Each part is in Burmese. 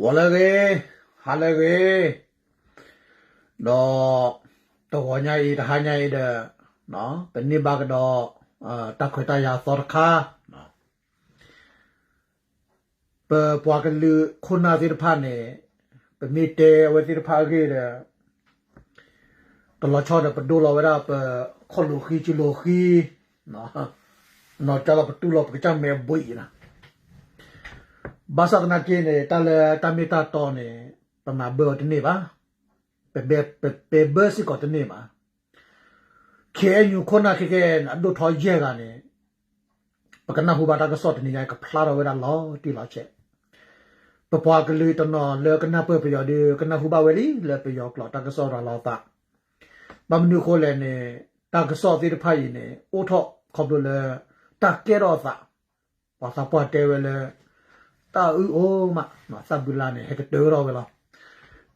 ဝလကေဟာလကေတော့တော့ညာဤတဟာညာဤတဲ့နော်ပနိဘကတော့အာတခွေတရာစောခါနော်ပပွားကလူခုနာတိဖာနေပမိတေဝတိဖာကေတဲ့တလချောတဲ့ပဒူလောဝရပခလူခီချီလိုခီနော်နော်တလပတူလောပက ချမဲဘွိနာ basa na kene tala tamita to ne pama bo tne ba pe be pe pe be si ko tne ba ke nyu khona ke ke na do tho ye ga ne pakana hu ba ta ka so tne ya ka phla ro we da lo ti lo che pa pa ka lu to no le kana pe pe yo de kana hu ba we li le pe yo klo ta ka so ra lo ta ba mnu kho le ne ta ka so ti de pha yi ne o tho kho do le ta ke ro sa pa sa pa te we le တာဥအိုမမဆပ်ဘူလာနဲ့ဟဲကတေရောပဲလား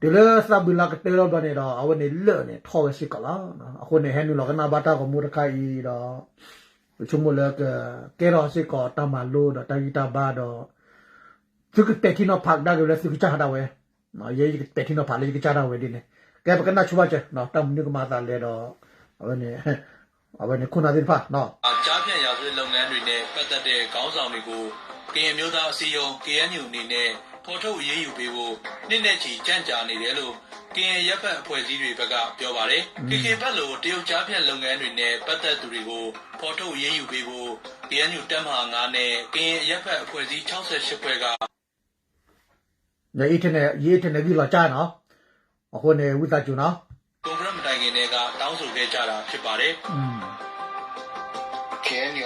ဒီလေဆပ်ဘူလာကတေရောတော့နေတော့အဝနေလဲ့နေထောဝရှိကလားနော်အခုနေဟဲနူလောကနာဘာတာကမူရခိုင်တော့ချုံမလကကေရောရှိကတမလို့တော့တာဂီတာဘာတော့သူကတက်တီနော်ဖတ်ဒါကလည်းသူကချာတာဝဲနော်ရေးကတက်တီနော်ဖတ်လေးကချာတာဝဲဒီနေကဲပကနာချူပါချေနော်တမ်နုကမာတာလဲတော့အဝနေအဝနေခုနာဒီဖာနော်ကြားဖြန့်ရာဇဝတ်လုပ်ငန်းတွေနဲ့ပတ်သက်တဲ့ခေါင်းဆောင်တွေကို ကရင်မျိုးသားအစည်းအရုံး KNU အနေနဲ့ပေါ်ထုတ်အရေးယူပေးဖို့နှစ်နဲ့ချီကြံ့ကြာနေတယ်လို့ကရင်ရပ်ဖက်အဖွဲ့အစည်းတွေဘက်ကပြောပါတယ်။ KK ဘက်လိုတရုတ်ကြားဖြန့်လုပ်ငန်းတွေနဲ့ပတ်သက်သူတွေကိုပေါ်ထုတ်အရေးယူပေးဖို့ KNU တပ်မဟာ9နဲ့ကရင်ရပ်ဖက်အဖွဲ့အစည်း68ဖွဲ့ကညအီထနေရေးထနေပြီးလာကြနော်အခုနေဝိသချူနော်ကွန်ဂရက်မတိုင်ခင်တွေကတောင်းဆိုခဲ့ကြတာဖြစ်ပါတယ်။อืม KNU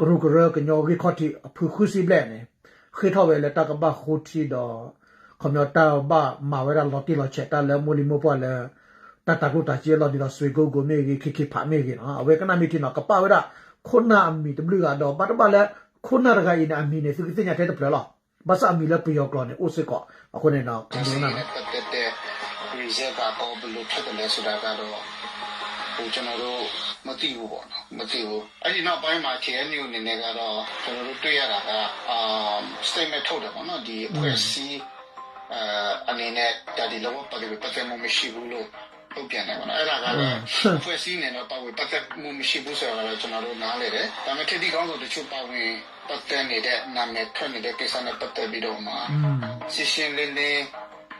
ki bi na le mi ra pa le ma ta to kro me lo we klo to bo se ko le ko nyo ko su le bu do we te we le pa du ra we ra committee de phu le ka ba lo kho thi se nya we ra ba ka do khi tho congress si mi wa do wa ne ta o pho chat de do kru kru ko nyo ki kho thi phu khu si ble ne khi tho we le ta ka ba kho thi do ခမတာဘာမာဝရလော်တီလော်ချက်တာလဲမူလီမိုပွားလဲတတကုတာချေလော်ဒီလော်ဆွေကိုကိုမေကြီးခိခိဖာမေကြီးနော်အဝေကနာမီတီနော်ကပဝရခုနာအမီတဘလူကတော့ပတ်ပလဲခုနာရကအိနာအမီနေစုကိစညာတဲ့ပလလောဘာသာအမီလဲပယောကလောနေအိုစကောအခုနေနော်ကဒီင်ဒိုနာနဲ့ပတ်သက်တဲ့ reserve ကတော့ဘယ်လိုဖြစ်တယ်လဲဆိုတာကတော့ ဟိုကျွန်တော်တို့မသိဘူးပေါ့နော်မသိဘူးအဲ့ဒီနောက်ပိုင်းမှာ KNU အနေနဲ့ကတော့ကျွန်တော်တို့တွေ့ရတာကအာ statement ထုတ်တယ်ပေါ့နော်ဒီအဖွဲ့အစည်းအဲအနေနဲ့ဒါဒီလောပတ်သက်ပတ်သက်မှုမရှိဘူးလို့ထုတ်ပြန်တယ်ပေါ့နော်အဲ့ဒါကတော့ဖွဲ့စည်းနေတော့ပတ်ဝပတ်သက်မှုမရှိဘူးဆိုတော့ကျွန်တော်တို့နားလေတယ်ဒါပေမဲ့ထက်ဒီကောင်းဆိုတချို့ပါဝင်ပတ်သက်နေတဲ့နာမည်ထွက်နေတဲ့ကိစ္စနဲ့ပတ်သက်ပြီးတော့မှอืมရှင်းရှင်းလင်းလင်း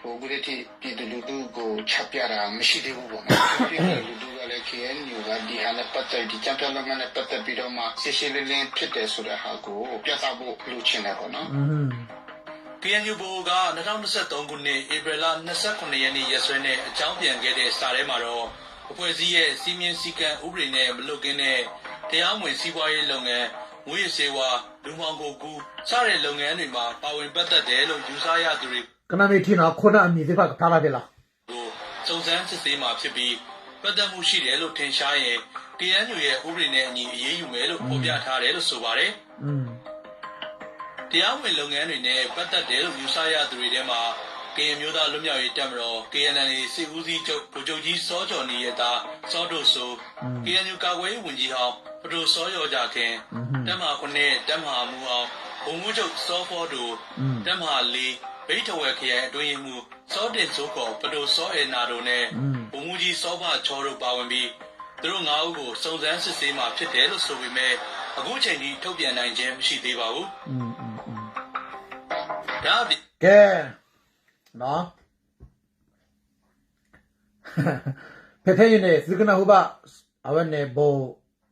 ဟိုဂရတိပြည်သူလူထုကိုချက်ပြတာမရှိသေးဘူးပေါ့နော်ပြည်သူလူထုက လည်း KNU က ဒီဟာနဲ့ ပတ်သက်ဒီချန်ပီယံလုပ်ငန်းနဲ့ ပတ်သက်ပြီးတော့မှ ရှင်းရှင်းလင်းလင်း ဖြစ်တယ်ဆိုတဲ့ဟာကို ပြသဖို့ လိုချင်တယ်ပေါ့နော်อืม PNU ဘိုက2023ခုနှစ် ဧပြီလ29ရက်နေ့ ရက်စွဲနဲ့ အကြောင်းပြန်ခဲ့တဲ့ စာထဲမှာတော့ အဖွဲ့အစည်းရဲ့စီမင်းစည်းကမ်းဥပဒေနဲ့ မလွတ်ကင်းတဲ့ တရားမဝင် စီးပွားရေးလုပ်ငန်းငွေစေဝါလူမှောင်ခိုကူစတဲ့ လုပ်ငန်းတွေမှာ ပါဝင်ပတ်သက်တယ်လို့ ယူဆရသူတွေကနာမီတီနော်ခုနာအမီဒီဖာကထားလာတယ်လားကို စုံစမ်းစစ်ဆေးမှာဖြစ်ပြီး ပတ်သက်မှုရှိတယ်လို့ထင်ရှားရင်တရားညွရဲ့ဥပဒေနဲ့အညီအရေးယူမယ်လို့ဖော်ပြထားတယ်လို့ဆိုပါတယ်။တရားဝင်လုပ်ငန်းတွေနဲ့ပတ်သက်တယ်လို့ယူဆရသူတွေထဲမှာကရင်မျိုးသားလွတ်မြောက်ရေးတပ်မတော် KNL စစ်ဦးစီးချုပ်ဗိုလ်ချုပ်ကြီးစောကျော်နေရတာစောတို့ဆို KNU ကာကွယ်ရေးဝန်ကြီးဟောင်းပဒိုစောရောကြခင်တပ်မဟာ9တပ်မဟာမူအောင်ဘုံမှုချုပ်စောဖောတို့တပ်မဟာ4 ဘိထဝယ်ခရိုင်အတွင်းမှုစောတင်စိုးကောပဒိုစောအေနာတို့နဲ့ဘုံမူကြီးစောဘချောတို့ပါဝင်ပြီးသူတို့၅ဦးကိုစုံစမ်းစစ်ဆေးမှဖြစ်တယ်လို့ဆိုပေမဲ့အခုချိန်ထိထုတ်ပြန်နိုင်ခြင်းမရှိသေးပါဘူး။ဒါပြီကဲနော်ဖဖယူနေစုကနာဟုဘအဝနေဘော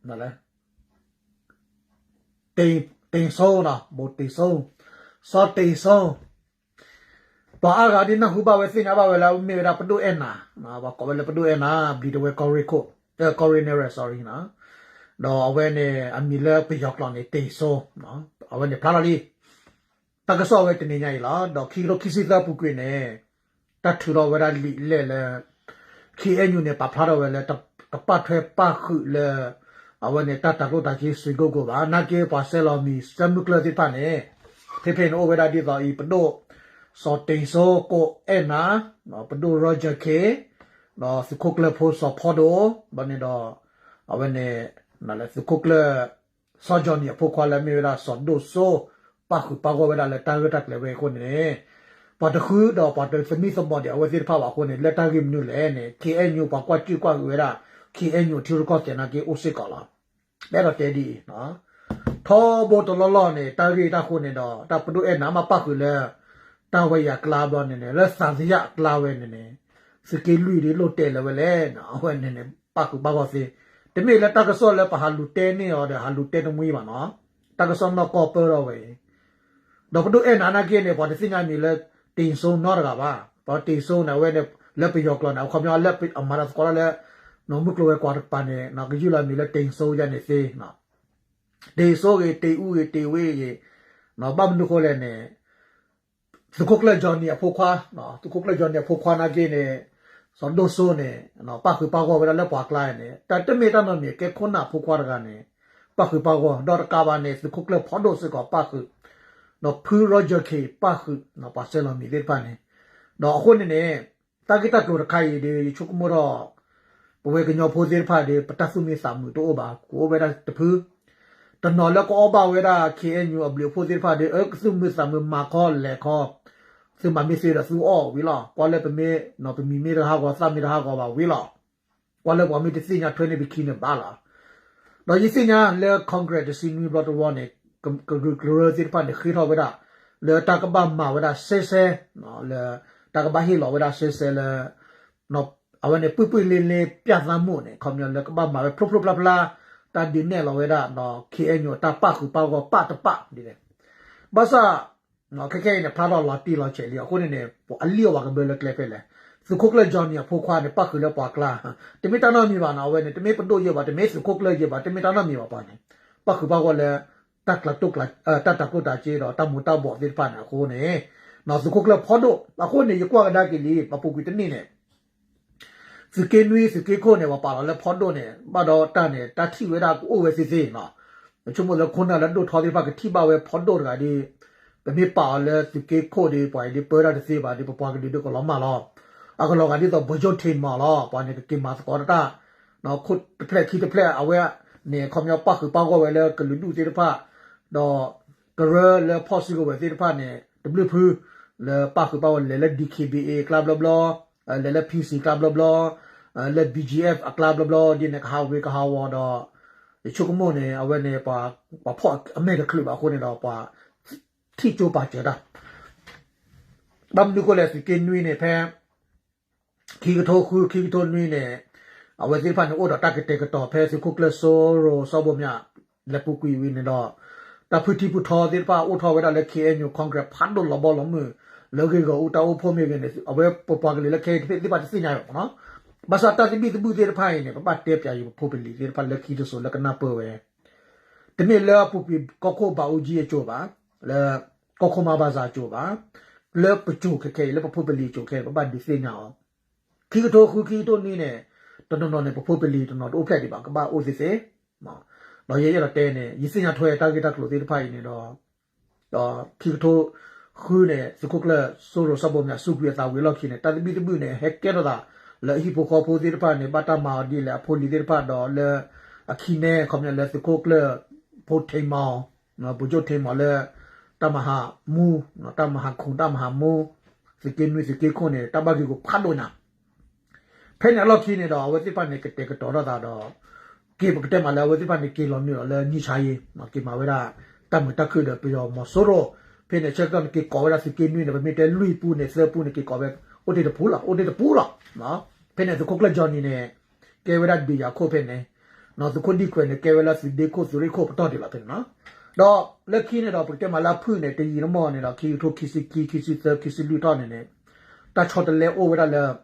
နော်လဲတင်တင်ဆုံးနော်ဘောတင်ဆုံးစောတင်ဆုံး ဘာအဂါဒီနဟုဘဝစင်အဘဝလာမေရာပဒုအနာနော်ဘာကောဘလပဒုအနာဘီဒဝဲကောရီကိုအဲကောရီနေရ sorry နော်တော့အဝဲနေအမီလာပြရောက်လာနေတေဆိုးနော်အဝဲနေဖလာလီတကဆောဝဲတနေညိုင်လာတော့ခီလိုခီစီတာပုကွေနေတထူတော့ဝရလီလေလေခီအညူနေပဖလာတော့ဝဲလေတတပတ်ထွဲပခုလေအဝနေတတကိုတကြီးဆွေကိုကိုပါနာကေပါဆယ်လောမီစမ်နုကလတိပနေဖေဖေနိုဝဲဒါဒီတော့ဤပဒို စောတင်ဆိုကိုအဲနာနော်ပဒိုရောဂျာကေနော်စကုကလဖိုဆောဖော်ဒိုဘနေတော့အဝနေနော်လေစကုကလဆောဂျော်နီဖိုခွာလာမီရာဆောဒိုဆိုပါခုပါကောဝဲဒါလေတာဂက်တက်လေဝဲကိုနေပတခုတော့ပတစမီစဘောဒီအဝဲစီဖာပါကိုနေလက်တာဂိမနူလေနေ KNU ပါကွာကြည့်ကွာဝဲဒါ KNU ထီရကော့တဲ့နာကေအိုစစ်ကောလာလဲတော့တဲဒီနော်ထောဘောတလောလောနေတာဂီတာခုနေတော့တပဒုအဲနာမပတ်ခုလဲ တာဝဲရကလာဘောနေနေလဲစံစရကလာဝဲနေနေစကေလူရီလို့တဲလဲဝဲလဲနော်ဝဲနေနေပတ်ခုပါကောစီတမေလက်တကဆောလဲပဟာလူတဲနေရောတဲ့ဟာလူတဲတမွေးပါနော်တကဆောတော့ကော်ပေါ်တော့ဝဲတော့ပဒုအဲနာနာကေနေပေါ်တဲ့စညာမီလဲတင်ဆုံးတော့ကပါပေါ်တင်ဆုံးနေဝဲနေလက်ပြရောကလနာခေါမြောလက်ပြအမာရစကောလဲ no mu klo kwa pa ne na gi ju la mi le tein so ya ne se na de so ge te u ge te we ge na ba mu ko le ne su ko kle jon ni a pho kwa na tu ko kle jon ni a pho kwa na ge ne so do so ne na pa khu pa ko we la pa kla ne ta te me ta no mi ke khon na pho kwa ga ne pa khu pa ko do ka ba ne su ko kle pho do se ko pa khu no phu ro jo ke pa khu na pa se lo mi le pa ne no a ko ne ne ta ki ta ko ra kai de chu ko mo ro ဘဝကညောဖိုးသေးဖာဒီပတဆုမေစာမှုတော့ပါကိုဝဲတာတဖူးတနော်လကောပါဝဲတာ KNU အဘလဖိုးသေးဖာဒီအကဆုမေစာမှုမာခေါ်လေခေါ် စမမီစီရဆူအောဝီလာကွာလေပမေနော်ပမီမီရဟာကောစမီရဟာကောပါဝီလာကွာလေဘောမီတစီညာထွေးနေဘီခင်းနေပါလားတော့ဒီစီညာလေကွန်ဂရက်တစီနီဘလတ်ဝါနေကကကကရစီဖာနေခိထောဝဲတာလေတာကဘာမာဝဲတာဆေဆေနော်လေတာကဘာဟီလောဝဲတာဆေဆေလေနော်အဝနဲ့ပွပွလေးလေးပြသမှုနဲ့ခေါမျောလကဘာမှာဖလဖလဖလဖလာတာဒီနဲ့လောဝဲတာနော် KNU တာပခုပေါကောပတပဒီလေဘာသာ နော်ခက်ခဲနဲ့ဖာတော့လာတီလာချေလီအခုနေနေပေါ်အလီယောဝကဘယ်လက်ကလေးဖဲလေစုခုကလဂျော်နီဖိုခွာနဲ့ပခုလပွားကလာတမီတနာမီပါနော်ဝဲနဲ့တမီပတိုရပါတမီစုခုကလရပါတမီတနာမီပါပါနေပခုပေါကောလေတက်လာတုတ်လာတတကုတာချေတော့တမူတဘောဒီပါနာခုနေနော်စုခုကလဖော်တော့အခုနေရကွာကဒါကလေးပပူကွီတနေနဲ့စကေနွေးစကေခိုနေပါပါလဲဖော်တော့နေဘာတော့တန်နေတတိဝဲတာကိုဝဲစစ်စစ်နော်ချုံမလခုနလည်းတို့ထော်ဒီဖကတိပါဝဲဖော်တော့ကဒီ ပမေပါလဲစကေခိုဒီပွိုင်ဒီပေါ်ရတဲ့စေပါဒီပပွားကဒီတို့ကလောမလောအခုလောကဒီတော့ဘဂျိုထင်မလောပွားနေကိမတ်ကောတာနော်ခုဖလက်ခိတဖလက်အဝဲနေခေါမြောပတ်ပေါကောဝဲလဲကလူလူတေတဖတော့ကရလဲဖော်စီကိုဝဲတေတဖနေ W လဲပတ်ပေါလဲလဲ DKBA club blah blah လဲလဲ PC club blah blah လဲ BGF အကလာဘလဘလဒီနေခါဝေကဟာဝတော့ချုကမိုနေအဝဲနေပါပါဖော့အမေကကလပ်အခုနေတော့ပါ ထိချိုပါကြတာဘမ်ဒူကိုလက်စကင်းနွေးနေဖဲခီကထိုခုခီကထိုနွေးနေအဝဲစီဖန်အိုတော့တက်တဲ့ကတော့ဖဲစကုကလဆိုရိုဆောဘမြလက်ပုကွေဝင်းနေတော့တဖူတီပူထော်တဲ့ပါအိုထော်ဝဲတာလက်ခေညူကွန်ဂရက်ဖန်ဒိုလဘောလမှုလောကေကိုဦးတောက်ဖို့မြေကနေအဝဲပပကလေးလက်ခေတိပါတစညာရောနော် basa ta tibi tu butir phai ne papa te pya yu pho pili le pa laki to so la kana po we de me la pu pi ko ko ba u ji e cho ba la ko ko ma ba za cho ba le pu chu ke ke le pho pili cho ke papa di se nya o ki to khu ki to ni ne to no no ne pho pili to no to phet di ba ka ba o si se ma lo ye ye la te ne yi se nya thwe ta ki ta klo ti phai ne do do ki to khu ne su ko kla so ro sa bo nya su kwe ta we lo ki ne ta bi tu ne he ke do da လေဟီပိုခေါ်ဖိုဒီဖာနေဘတာမာဒီလေဖိုလီဒီဖာတော့လေအခီနေကွန်မြလေစကိုကလဖိုထေမောနော်ဘူဂျိုထေမောလေ တမဟာမူနော်တမဟာခုတမဟာမူစကေနွေစကေခွန်နေတဘဂီကိုဖတ်လို့နာဖဲနေလောက်ခီနေတော့ဝတိပနေကတဲ့ကတော့တော့တော့ကေပကတဲ့မလာဝတိပနေကေလောမျိုးလေညချာယေမကေမဝရတမတခုတဲ့ပြောမဆိုရောဖဲနေချက်တော့ကေကောရစကေနွေနေပမေတဲလူပူနေစပူနေကေကောပဲ o de pula o de pula no pene to kokla johnny ne ke wera bi ya ko pene no to kondi kwe ne ke wera si de ko su ri ko pato de la pene no do le ki ne do pute ma la phu ne te yi no mo ne do ki to ki si ki ki si te ki si lu to ne ne ta chot le o wera le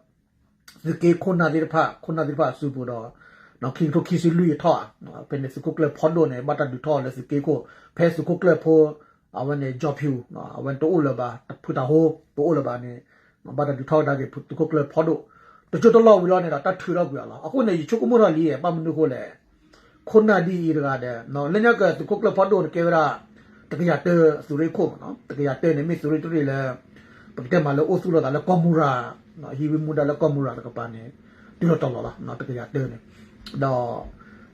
si ke ko na de pha ko na de pha su bu do no ki to ki si lu yi to no pene si kokla phondo ne ba ta du to le si ke ko phe si kokla pho အဝနေဂျော့ဖြူနော်အဝန်တိုးလဘာဖူတာဟိုတိုးလဘာနေဘာဒတူထောက်တာကေဖူတခုကလဖော်ဒိုတချို့တော့လောက်ဝီလောနေတာတတ်ထူတော့ပြလာအခုနေချုကမရလီရဲ့ပမနုခိုလေ ခုနာဒီရကတဲ့နော်လညကတခုကလဖော်ဒိုကေဝရာတကရတဲစုရိခုမနော်တကရတဲနေမိစုရိတူရီလေပကတဲ့မလောအိုဆူလောတာလကောမူရာနော်ဟီဝီမူဒါလကောမူရာတကပါနေဒီလိုတော့လာနော်တကရတဲနေတော့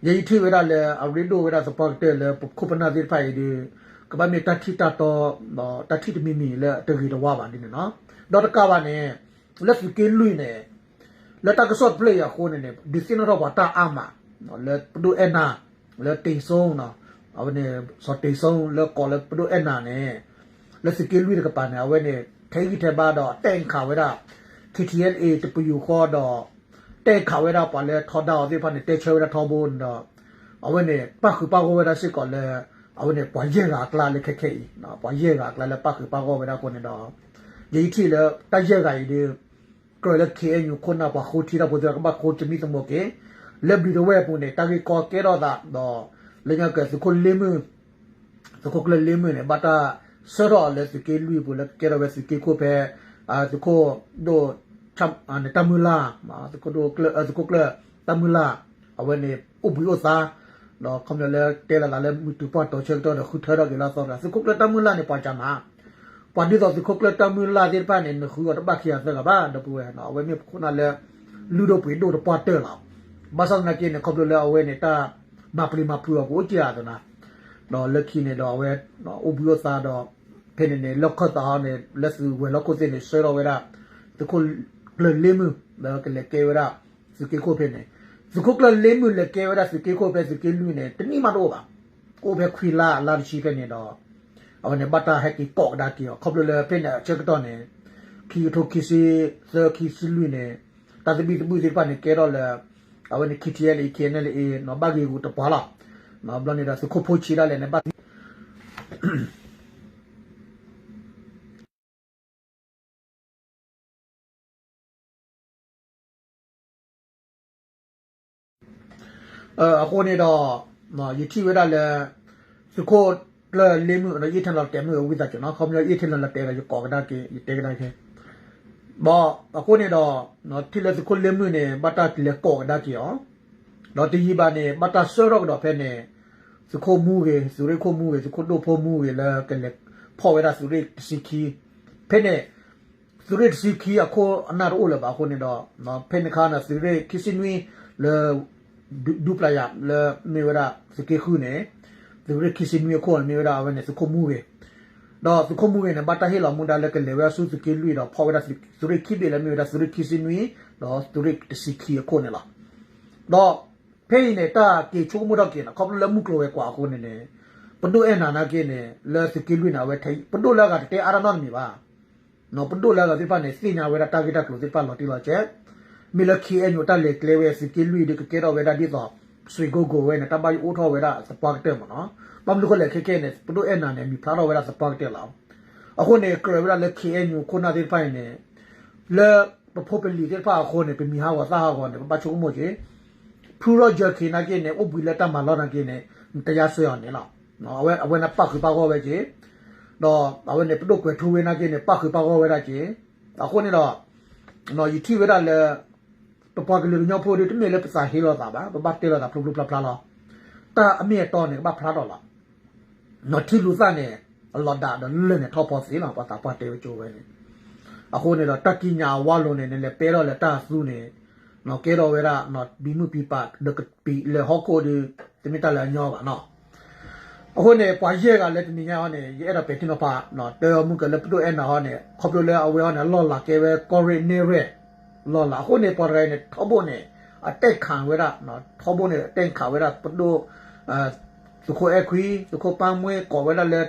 ယေတီဝရလေအရီဒိုဝရစပတ်တဲလေခုပနာဒီဖိုင်ဒီကဘာမီတတိတတော့နော်တတိတမီမီလေတကီတော့ဝပါနေနော်တော့တကပါနေလက်စကေလွိနေလက်တကဆော့ပလေယာခိုးနေနေဒီစင်တော့ဝတာအာမ နော်လက်ပဒူအနာလက်တေဆုံးနော်အဝနေစောတေဆုံးလက်ကောလက်ပဒူအနာနေလက်စကေလွိတကပါနေအဝနေထိုင်ကြီးတဲ့ဘာတော့တန်ခါဝရ KTLA တပယူခေါ်တော့တဲခါဝရပါလေထော်တော့ဒီဖာနေတဲချေဝရထော်ဘုံတော့အဝနေပတ်ခုပါကောဝရစစ်ကောလေအဝနေပွားရဲကကလာလေခက်ခဲနော်ပွားရဲကကလာလေပတ်ခုပါကောဝရကိုနေတော့ဒီထီလေတိုက်ရဲကကြီးဒီကရလေခဲညခုနာပါခိုတီရဘုဒ္ဓကဘာခိုတမီတမောကေ လက်ဘီဒဝဲပုန်နေတာဂီကောကေတော့တာတော့လေညကစခုလေမစခုကလေမနေဘတာဆရောလေစကေလူဘူးလေကေရဝဲစကေကိုပဲအာစခုဒိုချမ်အန်တမူလာမာစခုဒိုကလစခုကလတမူလာအဝနေဥပယောသာတော့ကမ္ဘာလေတဲလာလေမတူပတ်တော့ချက်တော့ခုထရကလာတော့စခုကလတမူလာနေပါချမာပန်ဒီတော့စခုကလတမူလာဒီပါနေခုတော့ဘာခရစကဘာဒပူရနော်အဝနေခုနလေလူတော့ပြေတော့ပတ်တယ်လား ဘာသာနာကိနေကမ္ဘာလေအဝနေတာမပလီမပူကိုကြာတော့နာတော့လက်ခိနေတော့ဝဲတော့ဥပယောသာတော့ဖင်းနေလောက်ခတာနေလက်စုဝဲလောက်ကိုတင်နေဆွဲတော့ဝဲတာတခု le lemu la ke le kewera su ke ko phene su ko le lemu le kewera su ke ko phe su ke lu ne tani ma do ba ko phe khwi la la chi phe ne do aw ne bata ha ki ko da ki ko le phe ne che ko ne ki to ki si se ki si lu ne ta de bi bu de pa ne ke ro le aw ne ki ti le ki awani kitiele ikienele e no bagi guta pala ma blani da su kopo chira le ne ba အခုနေတော့ယတိဝရလည်းစခိုလေလေမှုရည်ထန်လောက်တဲမှုဝိဒါကျွန်တော်ခေါမရည်ထန်လောက်တဲရကောကဒါကေတဲကဒါကေ ဘောအခုနေတော့နော်တိလဲစကိုလေမှုနေဘတာတိလဲကောကဒါကေရောတော့တီကြီးပါနေဘတာဆောရောတော့ဖဲနေစကိုမှုကေစရိကိုမှုကေစကိုဒိုဖိုမှုကေလဲကလေဖော်ဝရစရိစီကီဖဲနေစရိစီကီအခုအနာရိုးလပါခုနေတော့နော်ဖဲနေခါနာစရိကီစင်ဝီလဲ du playa le mewara se ke khune de re kisin mi ko mewara ave se ko muwe do se ko muwe ne bata hela munda le ke le wa su se ke lui do pho wa su re ki be le mewara su re kisin mi do su re si ki ko ne la do pe ne ta ke chu mu do ke na ko le mu klo we kwa ko ne ne ပဒုအနာနာကေနေလဲစကိလွိနာဝဲထိုင်ပဒုလာကတဲအာရနောမီပါနော်ပဒုလာကဒီပါနေစညာဝဲတာဂက်တာကလို့ဒီပါလို့တီလာချက်မီလခီအညိုတလေကလေဝဲစကိလွိဒီကေရောဝဲတာဒီတော့ ဆွေကိုကိုဝဲနေတာဘိုင်အိုထောဝဲတာစပတ်တယ်မနော်ပမ်လူကလေခေကေနေပဒုအနာနေမီဖလာဝဲတာစပတ်တယ်လားအခုနေကရဝဲတာလေခီအညိုခုနာဒီပိုင်နေလဲပဖို့ပလီတဲ့ပါခုနေပမီဟာဝသာဟာကောနေပချုံမို့ကြီးဖူရောဂျခေနာကေနေဥပ္ပိလက်တမလောနာကေနေတရားဆွေအောင်နေလားနော်အဝဲအဝဲနာပတ်ခပါကောပဲကြီးတော့အဝဲနေပဒုကွယ်ထူဝဲနာကေနေပတ်ခပါကောဝဲတာကြီးအခုနေတော့နော်ယတိဝဲတာလေ ပပကလေးညောဖို့တမေလည်းပစာဟေးတော့တာပါပပတ်တေတော့တာပလုပလပလာလာတာအမေတော့နေဘာဖလာတော့လားနော်တိလူသားနေအလော်ဒါတော့လဲနေထောက်ပေါ်စီလာပတာပတ်တေချိုးပဲနေအခုနေတော့တက်ကညာဝါလုံးနေလေပဲတော့လေတာစုနေနော်ကဲတော့ဝဲတာနော်ဘီမှုပြပတ်ဒကပီလေဟောကိုဒီတမီတလာညောပါနော်အခုနေပွားရဲကလည်းတနည်းအားနဲ့ရဲတော့ပဲတင်တော့ပါနော်တော်မှုကလည်းပတို့အဲ့နော်နဲ့ခေါပလို့လဲအဝဲနဲ့လော်လာကဲပဲကော်ရီနေရဲ လော်လာဟိုနေပေါ်ရိုင်းနဲ့ထောဘိုနဲ့အတက်ခံဝဲရနော်ထောဘိုနဲ့အတက်ခံဝဲရပဒိုအာစခိုအခွီစခိုပန်းမွေကောဝဲရလဲ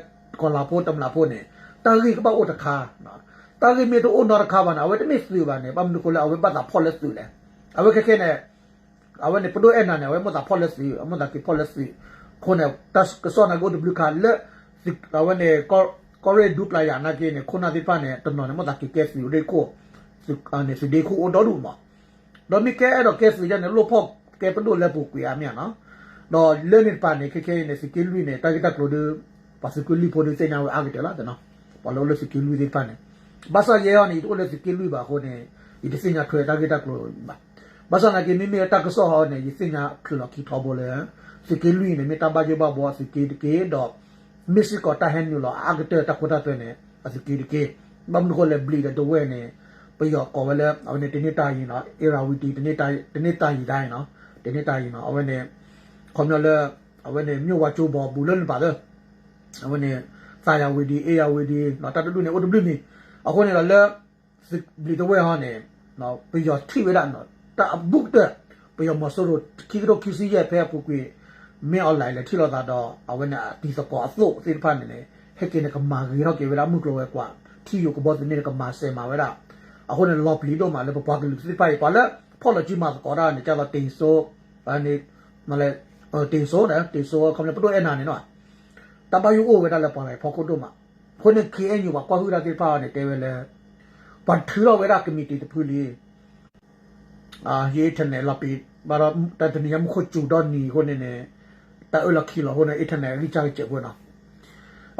ကောလာဖို့တမလာဖို့နဲ့တာဂီကပါအိုတခါနော်တာဂီမီတို့အိုနော်ခါပါနာဝဲတမစ်စုပါနဲ့ပမ်နုကိုလာဝဲပတ်တာဖော်လက်စုလဲအဝဲခဲခဲနဲ့အဝဲနေပဒိုအဲ့နာနဲ့ဝဲမတာဖော်လက်စုအမတာကီဖော်လက်စုခုနဲ့တက်ကစောနာကိုဒဘလူခါလက်အဝဲနေကောကော်ရေဒူပလာယာနာကင်းနဲ့ခုနာဒီပါနဲ့တနော်နဲ့မတာကီကက်စီရေကို အဲ့တော့ကဲစီရနေလို့ဖော့ကဲပတို့လက်ပုတ်ကွေအမြနော်တော့လဲနေပါနေခက်ခဲနေစကီလူနေတာဂက်တာကလိုဒ parce que li pour de senya agite la de no pa lo le si ki lui de pane basa ye oni to le si ki lui ba ko ne i de senya thwe ta kita klo ba basa na ki mi mi ta ko so ho ne i senya klo ki tho bo le si ki lui ne mi ta ba je ba bo si ki de ke do mi si ko ta hen ni lo agite ta ko ta pe ne si ki de ke ba mu ko le bli de do we ne ပြီးတော့ကော်ဝဲလဲအဝနဲ့တနေ့တာရင်တော့အေရာဝီတီတနေ့တာတနေ့တာရင်တိုင်းနော်တနေ့တာရင်တော့အဝနဲ့ခေါမျောလဲအဝနဲ့မြို့ဝချိုးပေါ်ဘူးလွန်းပါလေအဝနဲ့စာယာဝီဒီအေယာဝီဒီနော်တတူနေအိုဒဘလီနီအခုနေတော့လဲစစ်ဘလီတဝဲဟာနေနော်ပြီးတော့ထိဝဲတာနော်တာဘုတ်တဲ့ပြီးတော့မဆိုးတော့ခီရိုခီစီရဲ့ဖဲပူကွေမင်းအွန်လိုင်းလဲထိတော့တာတော့အဝနဲ့ဒီစကောအစို့စစ်ဖန်နေဟက်ကင်းကမာဂီရောကေဝရာမှုကလောကွာထီယိုကဘောတနေကမာဆေမာဝဲတာ အခုလည်းလော့ပလီတော့မှလည်းပပွားကလူစစ်ပိုက်ပါလဲဖော်လကြီးမှာကောရာနေကြတော့တင်ဆိုအနေမလဲတင်ဆိုတယ်တင်ဆိုကမ္ဘာပတော့အနာနေနော်တဘယူအိုဝဲတယ်ပါလေဖော်ကုတ်တော့မှာခုနေခေအညူပါကွာဟူရာတိပါနေတယ်ပဲလေပတ်ထူတော့ဝဲတာကမီတီတဖူလီအာရေးထနေလပီဘာရတတနီယမ်ခုချူတော့နီခုနေနေတာအလခီလောခုနေအထနေရီချာချက်ကွနော်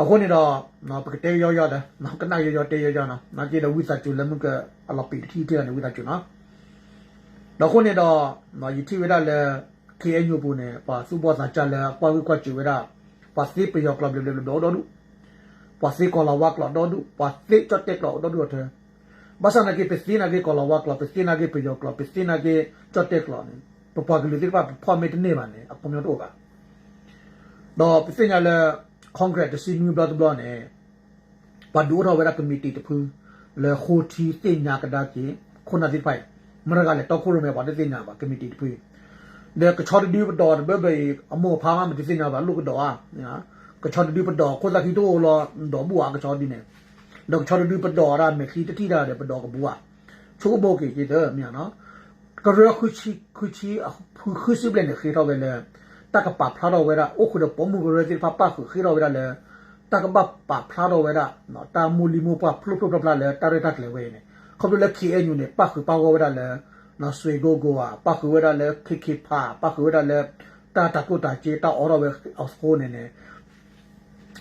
အခုနေတော့နော်ပကတဲရောရောတယ်နော်ကနရောရောတဲရောရောနော်နော်ကြည့်တော့ဝိသချူလမှုကအလပီတီတဲနေဝိသချူနော်တော့ခုနေတော့နော်ယတိဝရလေ KNU ပူနေပါစုဘောစာချလဲပွားဝိကွာချူဝရပါစီပယောကလဘလဘလဒေါ်ဒေါ်ပါစီကောလာဝကလဒေါ်ဒူပါစီချတ်တက်လောဒေါ်ဒူတဲ့ဘာသာနာကေပစတိနာကေကောလာဝကလပစတိနာကေပယောကလပစတိနာကေချတ်တက်လောပပကလူဒီပါဖော်မက်နေပါနဲ့အကွန်မျိုးတော့ကတော့ပစတိနာလေ congress တစီမျိုးဘလဘလနဲ့ပါဒူရောဝရကမတီတဖူလေခိုတီတင်ညာကဒါကြီးခုနဒီပိုင်မရကလည်းတော့ခုရမယ်ပါတဲ့တင်ညာပါကမတီတဖူလေကချော်ဒီဘတော်ဘယ်ဘယ်အမောဖာမမတင်ညာပါလူကတော့อ่ะညာကချော်ဒီဘတော်ကိုသကီတိုလောတော့ဘူကချော်ဒီနေတော့ချော်ဒီဘတော်ရမယ်ခီတတိတာတဲ့ဘတော်ကဘူကချိုးဘောကေကြီးတဲ့မြန်နော်ကရခုချီခုချီခုခုစီဘလနေခေတော့ပဲလေ ตากปะพลาดเอาไว้ละโอ้คุณเดปอมูกเรติพาปะคือคือเราไว้ละเลยตากปะปะพลาดเอาไว้ละเนาะตามูลิมูปะพลุพลุพลาเลยตาเรตัดเลยเว้เนี่ยเขาดูแลคีเอ็นอยู่เนี่ยปะคือปะเอาไว้ละเลยเนาะสวยโกโกอ่ะปะคือไว้ละเลยคิคิพาปะคือไว้ละเลยตาตะกุตาเจตาออเราไว้เอาสโคเนี่ยเนี่ย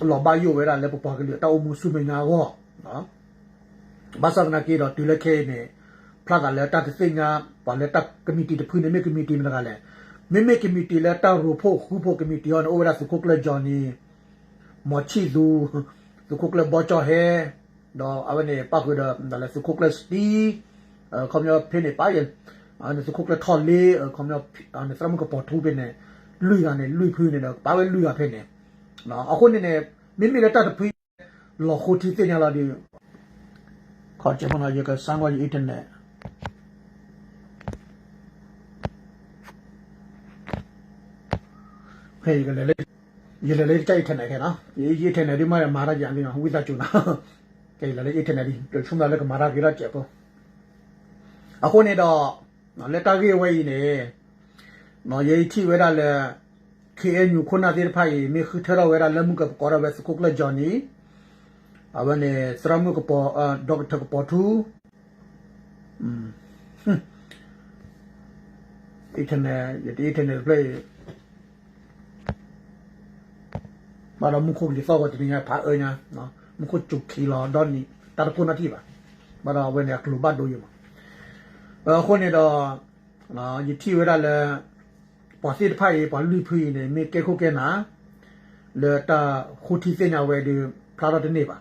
หลอบาอยู่ไว้ละเลยปะปะกันเลยตาอมูสุเมญาก็เนาะบาสักนากีเราตีละเคเนี่ยพลาดกันเลยตาติสิญาปะเลยตากมิตี้ตะพื้นเนี่ยไม่กมิตี้มันกันเลย မိမိကမီတီလက်တောက်ရဖို့ခုဖို့ကမီတီဟောအိုဝရစ ကုကလဂျော်နီမချီဒူစကုကလဘောချောဟဲတော့အဝနေပါခုဒဒါလစကုကလစတီခမယဖိနေပါယအန်စကုကလထော်လီခမယအန်စရမကပေါ်ထူပနေလူရနေလူဖွေးနေတော့ပါဝဲလူရဖိနေနော်အခုနေနေမိမိလက်တဖွေးလော်ခိုတီတင်ရလာဒီခေါ်ချင်မနာရကစံဝါကြီးအင်တာနက် ဟဲ့ကလည်းလေရေလေလေးကြိုက်ထနေခဲ့နော်ရေရေထနေဒီမှာမာရကြံနေဝိသချူနာကဲလေလေးထနေဒီချုံလာလည်းကမာရကြီးရချက်ပေါ့အခုနေတော့လက်တာကြီးဝဲကြီးနေနော်ရေချီဝဲတာလေ KNU ခုနာတိဖိုင်မေခထရဝဲတာလမှုကကောရဝဲစကုကလဂျော်နီအဝနေစရမှုကပေါ်ဒေါက်တာကပေါ်တူอืมအထနေဒီအထနေ play มาเรามุขบลิฟอก็จะมีไงพาเอ้ยนะเนาะมุขจุกขีรอดอนนี่ตาตะคุณนาทีป่ะมาเราเว้นเนี่ยกลุ่มบ้านดูอยู่เออคนเนี่ยดอเนาะอยู่ที่เวลาเลยปอสิทธิ์ไพ่ปอลุยพุยเนี่ยมีเกโคเกนะเลยตาคุที่เสียนาเวดูพระราชนี่ป่ะ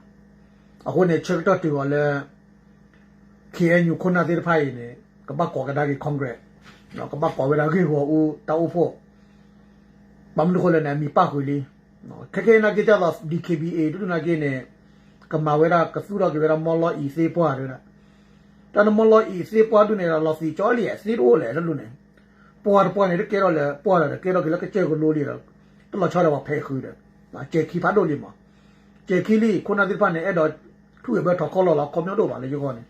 เอาคนเนี่ยเช็คตัวตัวเลย KNU คนนาทีไพ่เนี่ยก็บ้ากอกระดาษคอนเกรสเนาะก็บ้ากอเวลาขึ้นหัวอูตาอูโฟบางทุกคนเลยนะมีป้าคุยลี ခက်ခဲနာကြကြတော့ DKBA တူနာကြီးနေကမာဝဲတာကဆူတော့ကြရမော်လော်အီစေးပွားရတာတန်မော်လော်အီစေးပွားတူနေတာလော်စီချောလီအစီရိုးလေလို့နေပွားပွားနေကြတော့လေပွားတယ်ကြတော့ကြလည်းကကျဲကိုလိုလီတော့တော်ချောတော့ဖဲခူးတယ်နော်ကျဲခီဖတ်တော့လီမှာကျဲခီလီခုနဒီဖာနေအဲ့တော့သူ့ရဲ့ဘက်ထော်ကောလော်လာကွန်မြူတော့ပါလေရောနေ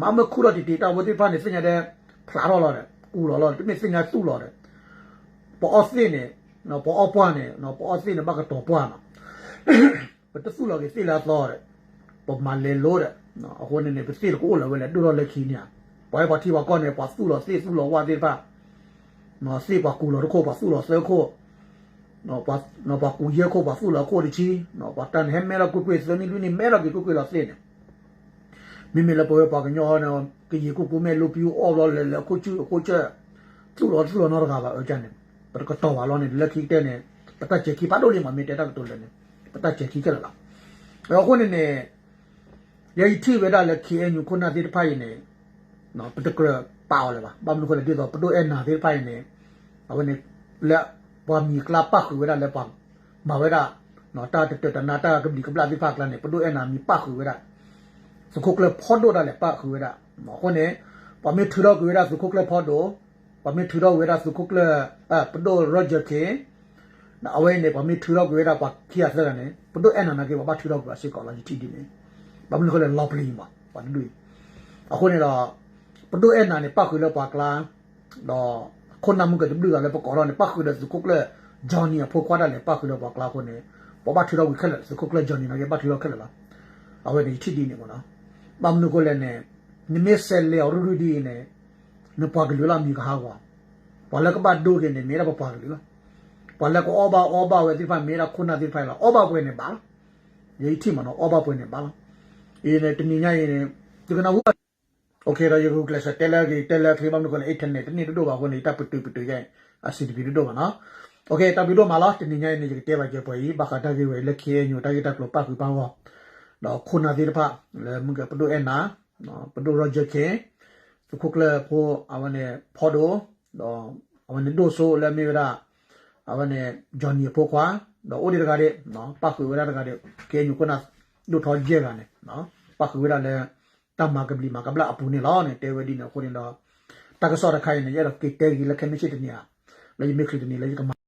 မမခုတော့ဒီဒေတာဝတိဖာနေစညာတဲ့ဖလာတော့လာတယ်ကူလော်လော်ဒီမစညာတူလော်တယ်ပေါ်အစင်းနေ နော်ပေါ်အပွားနေနော်ပေါ်အစင်းနေဘကတော့ပွားနော်ဘတ်သူလော်ကစီလာတော့တယ်ပေါ်မလေလို့တယ်နော်အခုနေနေပစီကိုလော်ဝဲလေဒူလော်လက်ခီညာပေါ်ရပါတီပါကောနေပါစုလော်စီစုလော်ဝါဒီပါနော်စီပါကူလော်ကိုပါစုလော်ဆဲကို no pa no pa ku ye ko pa fu la ko ri chi no pa tan he me la ku ku so ni lu ni me la ki ku ku la sle ne mi me la po pa ka nyo no ki ye ku ku me lu piu o lo le le ko chu ko che tu lo tu lo no ga ba o chan ne pa ka to wa lo ne le ki te ne pa ta che ki pa do le ma me te ta to le ne pa ta che ki ke la la တော့ခုနေနေရဲ့ထိဝဲတာလက်ခေညခုနာတိတဖိုင်နေနော်ပတကရပါဝလဲပါဘာမလို့ခလဲဒီတော့ပတိုအဲနာတိဖိုင်နေအဝနေလက်ဘာမီကလာပတ်ခွေတာလက်ပမဝဲတာနော်တာတတတနာတာကဘဒီကပလာဒီဖากလာနေပတိုအဲနာမီပတ်ခွေတာစခုကလဖော်ဒိုတာလက်ပတ်ခွေတာမခုနေပမေထူတော့ခွေတာစခုကလဖော်ဒိုပမေထူတော့ဝဲတာစခုကလအပတိုရောဂျာကေ na awe ne pa mi thura gwe da pa kia sa ne paglu la mi ka hawa pala ka ba do ke ne mera ba paglu la pala ko oba oba we ti fa mera khuna ti fa la oba pwe ne ba ye ti ma no oba pwe ne ba la e ne tni nya ye ne tu kana wa โอเคเราจะรู้แล้วสเตลเลอร์กี่เตลเลอร์คลิปมันก็เลยไอ้ทันเนี่ยนี่ดูว่าคนนี้ตับปิดปิดปิดยังอาศิลปินดูว่านะโอเคตับปิดมาแล้วทีนี้เนี่ยจะเก็บไว้เก็บไว้บักตาเก็บไว้เล็กเขี้ยอยู่ตาเก็บตาปลุกปากคือปังว่าเราคนอาทิตย์ละพักแล้วมึงก็ไปดูเอ็นนะไปดูโรเจอร์เคน คุกเลกูอาวันเนี่ยพอดูดออาวันเนี่ยดูโซแล้วมีเวลาอาวันเนี่ยจอนนี่พวกว่าดอโอดีรกาเดเนาะปักคือเวลารกาเดเกยอยู่คนน่ะดูทอเจกันเนี่ยเนาะปักคือเวลาเลยตามมากบลีมากบลาอปูนี่ล้อเนี่ยเทวดีเนี่ยคนเนี่ยตากสอดไข่เนี่ยเยอะเกเกลีละแค่ไม่ใช่ตัวเนี่ยแล้วยังไม่คลิดตัวนี้แล้วยัง